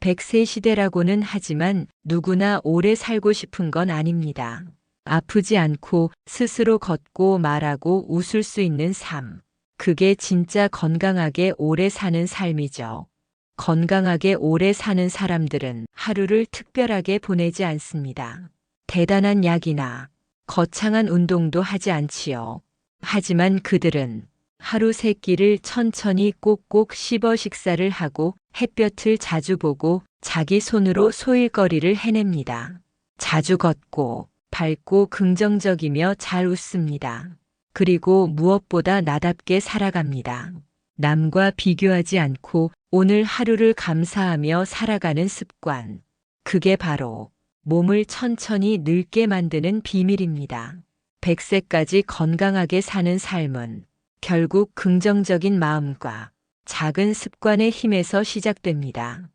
100세 시대라고는 하지만 누구나 오래 살고 싶은 건 아닙니다. 아프지 않고 스스로 걷고 말하고 웃을 수 있는 삶. 그게 진짜 건강하게 오래 사는 삶이죠. 건강하게 오래 사는 사람들은 하루를 특별하게 보내지 않습니다. 대단한 약이나 거창한 운동도 하지 않지요. 하지만 그들은 하루 세 끼를 천천히 꼭꼭 씹어 식사를 하고 햇볕을 자주 보고 자기 손으로 소일거리를 해냅니다. 자주 걷고 밝고 긍정적이며 잘 웃습니다. 그리고 무엇보다 나답게 살아갑니다. 남과 비교하지 않고 오늘 하루를 감사하며 살아가는 습관. 그게 바로 몸을 천천히 늙게 만드는 비밀입니다. 100세까지 건강하게 사는 삶은 결국 긍정적인 마음과 작은 습관의 힘에서 시작됩니다.